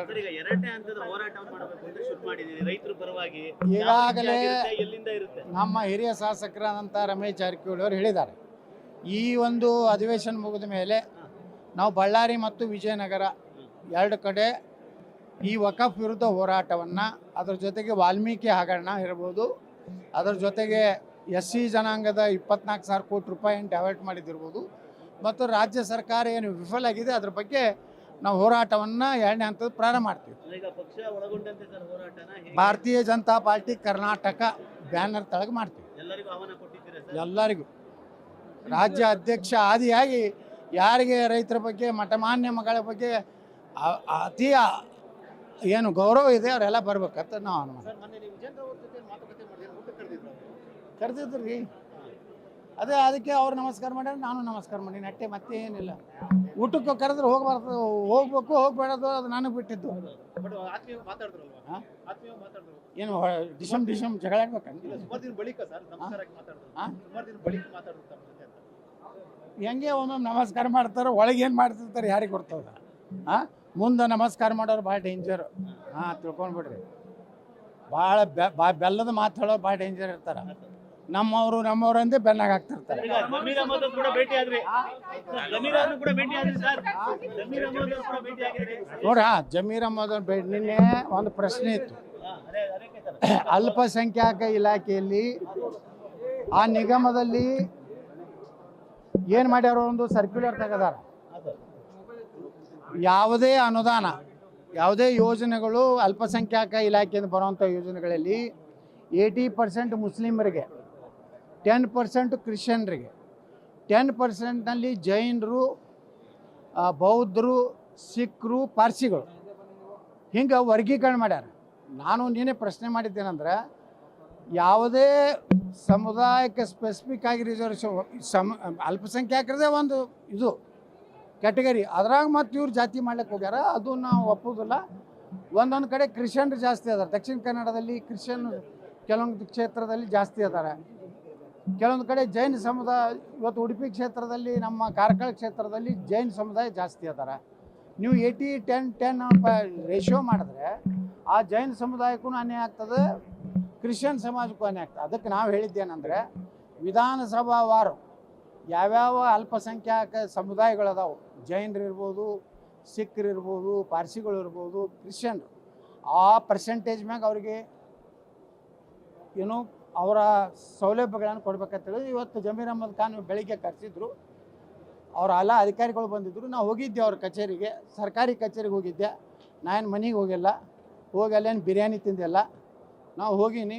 ಹೇಳ್ರಿ ಸರ್, ಈಗ ಎರಡನೇ ಹಂತದ ಹೋರಾಟವನ್ನು ಮಾಡಬೇಕು ಅಂತ ಶುರು ಮಾಡಿದ್ದೀರಿ. ರೈತರ ಪರವಾಗಿ ಈಗಾಗಲೇ ಎಲ್ಲಿಂದ ಇರುತ್ತೆ? ನಮ್ಮ ಹಿರಿಯ ಶಾಸಕರಾದಂಥ ರಮೇಶ್ ಜಾರಕಿಹೊಳಿ ಅವರು ಹೇಳಿದ್ದಾರೆ. ಈ ಒಂದು ಅಧಿವೇಶನ ಮುಗಿದ ಮೇಲೆ ನಾವು ಬಳ್ಳಾರಿ ಮತ್ತು ವಿಜಯನಗರ ಎರಡು ಕಡೆ ಈ ವಕಫ್ ವಿರುದ್ಧ ಹೋರಾಟವನ್ನು ಅದರ ಜೊತೆಗೆ ವಾಲ್ಮೀಕಿ ಹಗರಣ ಇರ್ಬೋದು ಅದರ ಜೊತೆಗೆ ಎಸ್ ಸಿ ಜನಾಂಗದ ಇಪ್ಪತ್ನಾಲ್ಕು ಸಾವಿರ ಕೋಟಿ ರೂಪಾಯಿಯನ್ನು ಡೈವರ್ಟ್ ಮಾಡಿದಿರ್ಬೋದು ಮತ್ತು ರಾಜ್ಯ ಸರ್ಕಾರ ಏನು ವಿಫಲ ಆಗಿದೆ ಅದ್ರ ಬಗ್ಗೆ ನಾವು ಹೋರಾಟವನ್ನು ಎರಡನೇ ಹಂತದ ಪ್ರಾರಂಭ ಮಾಡ್ತೀವಿ. ಭಾರತೀಯ ಜನತಾ ಪಾರ್ಟಿ ಕರ್ನಾಟಕ ಬ್ಯಾನರ್ ತಳಗೆ ಮಾಡ್ತೀವಿ. ಎಲ್ಲರಿಗೂ ರಾಜ್ಯ ಅಧ್ಯಕ್ಷ ಆದಿಯಾಗಿ ಯಾರಿಗೆ ರೈತರ ಬಗ್ಗೆ ಮಠಮಾನ್ಯ ಮಗಳ ಬಗ್ಗೆ ಅತಿ ಏನು ಗೌರವ ಇದೆ ಅವರೆಲ್ಲ ಬರ್ಬೇಕಂತ ನಾವು ಅನುಮಾನ. ಕರೆದಿದ್ರು ಕರೆದಿದ್ರು ರೀ. ಅದೇ ಅದಕ್ಕೆ ಅವ್ರು ನಮಸ್ಕಾರ ಮಾಡ್ಯಾರ ನಾನು ನಮಸ್ಕಾರ ಮಾಡೀನಿ. ಅಟ್ಟೆ ಮತ್ತೆ ಏನಿಲ್ಲ ಊಟಕ್ಕೆ ಕರೆದ್ರೆ ಹೋಗ್ಬಾರ್ದು ಹೋಗ್ಬೇಕು ಹೋಗ್ಬೇಡದು ಅದು ನನಗೆ ಬಿಟ್ಟಿದ್ದು. ಹಾ? ಏನು ಹೊ- ಡಿಸಂ ಡಿಶಮ್ ಜಗಳ ಆಡ್ಬೇಕಂತ ಹೆಂಗೆ? ಒಮ್ಮೊಮ್ಮೆ ನಮಸ್ಕಾರ ಮಾಡ್ತಾರೆ ಒಳಗೆ ಏನು ಮಾಡ್ತಿರ್ತಾರೆ ಯಾರಿಗೆ ಗೊತ್ತದ? ಹಾಂ ಮುಂದೆ ನಮಸ್ಕಾರ ಮಾಡೋರು ಭಾಳ ಡೇಂಜರು ಹಾಂ ತಿಳ್ಕೊಂಡ್ಬಿಡ್ರಿ ಭಾಳ ಬೆ ಬೆಲ್ಲದ ಮಾತು ಹೇಳೋರು ಭಾಳ ಡೇಂಜರ್ ಇರ್ತಾರೆ. ನಮ್ಮವರು ನಮ್ಮವರು ಅಂದೇ ಬೆನ್ನಾಗ ಹಾಕ್ತಿರ್ತಾರೆ. ಜಮೀರ್ ಅಹಮದ್ ಭೇಟಿ ನೋಡ್ರಿ ಜಮೀರ್ ಅಹಮದ್ ನಿನ್ನೆ ಒಂದು ಪ್ರಶ್ನೆ ಇತ್ತು. ಅಲ್ಪಸಂಖ್ಯಾತ ಇಲಾಖೆಯಲ್ಲಿ ಆ ನಿಗಮದಲ್ಲಿ ಏನು ಮಾಡ್ಯಾರ ಒಂದು ಸರ್ಕ್ಯುಲರ್ ತೆಗೆದಾರ. ಯಾವುದೇ ಅನುದಾನ ಯಾವುದೇ ಯೋಜನೆಗಳು ಅಲ್ಪಸಂಖ್ಯಾತ ಇಲಾಖೆಯಿಂದ ಬರುವಂಥ ಯೋಜನೆಗಳಲ್ಲಿ ಏಯ್ಟಿ ಪರ್ಸೆಂಟ್ ಮುಸ್ಲಿಮರಿಗೆ ಟೆನ್ ಪರ್ಸೆಂಟ್ ಕ್ರಿಶ್ಚಿಯನ್ರಿಗೆ ಟೆನ್ ಪರ್ಸೆಂಟ್ನಲ್ಲಿ ಜೈನರು ಬೌದ್ಧರು, ಸಿಖ್ರು, ಪಾರ್ಸಿಗಳು. ಹಿಂಗೆ ವರ್ಗೀಕರಣ ಮಾಡ್ಯಾರ. ನಾನು ನೀನೇ ಪ್ರಶ್ನೆ ಮಾಡಿದ್ದೇನೆಂದ್ರೆ, ಯಾವುದೇ ಸಮುದಾಯಕ್ಕೆ ಸ್ಪೆಸಿಫಿಕ್ ಆಗಿ ರಿಸರ್ವೇಷನ್ ಸಮ ಅಲ್ಪಸಂಖ್ಯಾತರದೇ ಒಂದು ಇದು ಕ್ಯಾಟಗರಿ ಅದ್ರಾಗ ಮತ್ತು ಇವ್ರು ಜಾತಿ ಮಾಡ್ಲಿಕ್ಕೆ ಹೋಗ್ಯಾರ, ಅದು ನಾವು ಒಪ್ಪೋದಿಲ್ಲ. ಒಂದೊಂದು ಕಡೆ ಕ್ರಿಶ್ಚಿಯನ್ರು ಜಾಸ್ತಿ ಅದಾರೆ. ದಕ್ಷಿಣ ಕನ್ನಡದಲ್ಲಿ ಕ್ರಿಶ್ಚಿಯನ್ ಕೆಲವೊಂದು ಕ್ಷೇತ್ರದಲ್ಲಿ ಜಾಸ್ತಿ ಅದಾರೆ. ಕೆಲವೊಂದು ಕಡೆ ಜೈನ ಸಮುದಾಯ, ಇವತ್ತು ಉಡುಪಿ ಕ್ಷೇತ್ರದಲ್ಲಿ, ನಮ್ಮ ಕಾರ್ಕಳ ಕ್ಷೇತ್ರದಲ್ಲಿ ಜೈನ ಸಮುದಾಯ ಜಾಸ್ತಿ ಅದಾರ. ನೀವು ಏಯ್ಟಿ ಟೆನ್ ಟೆನ್ ರೇಷಿಯೋ ಮಾಡಿದ್ರೆ, ಆ ಜೈನ ಸಮುದಾಯಕ್ಕೂ ಅನ್ಯಾಯ ಆಗ್ತದೆ, ಕ್ರಿಶ್ಚಿಯನ್ ಸಮಾಜಕ್ಕೂ ಅನ್ಯಾಯ ಆಗ್ತದೆ. ಅದಕ್ಕೆ ನಾವು ಹೇಳಿದ್ದೇನೆಂದರೆ, ವಿಧಾನಸಭಾ ವಾರು, ಯಾವ್ಯಾವ ಅಲ್ಪಸಂಖ್ಯಾತ ಸಮುದಾಯಗಳದಾವು ಸಿಖ್ರು ಇರ್ಬೋದು, ಪಾರ್ಸಿಗಳು ಇರ್ಬೋದು, ಕ್ರಿಶ್ಚಿಯನ್ರು, ಆ ಪರ್ಸೆಂಟೇಜ್ ಮ್ಯಾಗ ಅವ್ರಿಗೆ ಏನು ಅವರ ಸೌಲಭ್ಯಗಳನ್ನು ಕೊಡ್ಬೇಕಂತೇಳಿ ಇವತ್ತು ಜಮೀರ್ ಅಹಮದ್ ಖಾನ್ ಬೆಳಿಗ್ಗೆ ಕರೆಸಿದ್ರು. ಅವ್ರ ಎಲ್ಲ ಅಧಿಕಾರಿಗಳು ಬಂದಿದ್ದರು ನಾವು ಹೋಗಿದ್ದೆ ಅವ್ರ ಕಚೇರಿಗೆ. ಸರ್ಕಾರಿ ಕಚೇರಿಗೆ ಹೋಗಿದ್ದೆ. ನಾನು ಮನೆಗೆ ಹೋಗಿಲ್ಲ. ಹೋಗಿ ಅಲ್ಲೇನು ಬಿರಿಯಾನಿ ತಿಂದಿಲ್ಲ. ನಾವು ಹೋಗೀನಿ.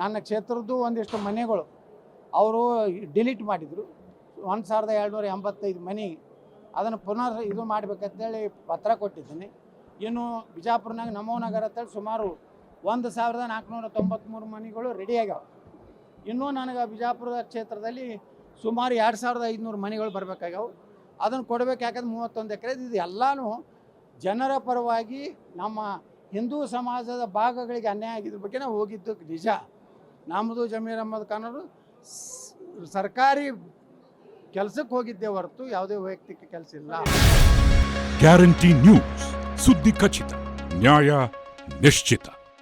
ನನ್ನ ಕ್ಷೇತ್ರದ್ದು ಒಂದಿಷ್ಟು ಮನೆಗಳು. ಅವರು ಡಿಲೀಟ್ ಮಾಡಿದರು. ಒಂದು ಸಾವಿರದ ಏಳ್ನೂರ ಎಂಬತ್ತೈದು ಮನೆ. ಅದನ್ನು ಪುನರ್ ಇದು ಮಾಡಬೇಕಂತೇಳಿ ಪತ್ರ ಕೊಟ್ಟಿದ್ದೀನಿ. ಇನ್ನು ಬಿಜಾಪುರನಾಗ ನಮೋ ನಗರ ಅಂತೇಳಿ ಸುಮಾರು ಒಂದು ಸಾವಿರದ ನಾಲ್ಕುನೂರ ತೊಂಬತ್ತ್ಮೂರು ಮನೆಗಳು ರೆಡಿ ಆಗ್ಯಾವ. ಇನ್ನೂ ನನಗೆ ಬಿಜಾಪುರದ ಕ್ಷೇತ್ರದಲ್ಲಿ ಸುಮಾರು ಎರಡು ಸಾವಿರದ ಐದುನೂರು ಮನೆಗಳು ಬರಬೇಕಾಗ್ಯಾವ. ಅದನ್ನು ಕೊಡಬೇಕು ಯಾಕಂದ್ರೆ ಮೂವತ್ತೊಂದು ಎಕರೆ ಇದು ಎಲ್ಲನೂ ಜನರ ಪರವಾಗಿ ನಮ್ಮ ಹಿಂದೂ ಸಮಾಜದ ಭಾಗಗಳಿಗೆ ಅನ್ಯಾಯ ಆಗಿದ್ರ ಬಗ್ಗೆ ನಾವು ಹೋಗಿದ್ದು ನಿಜ. ನಮ್ಮದು ಜಮೀರ್ ಅಹಮದ್ ಸ್- ಸರ್ಕಾರಿ ಕೆಲಸಕ್ಕೆ ಹೋಗಿದ್ದೆ ಹೊರತು ಯಾವುದೇ ವೈಯಕ್ತಿಕ ಕೆಲಸ ಇಲ್ಲ. ಗ್ಯಾರಂಟಿ ನ್ಯೂಸ್ ಸುದ್ದಿ ಖಚಿತ ನ್ಯಾಯ ನಿಶ್ಚಿತ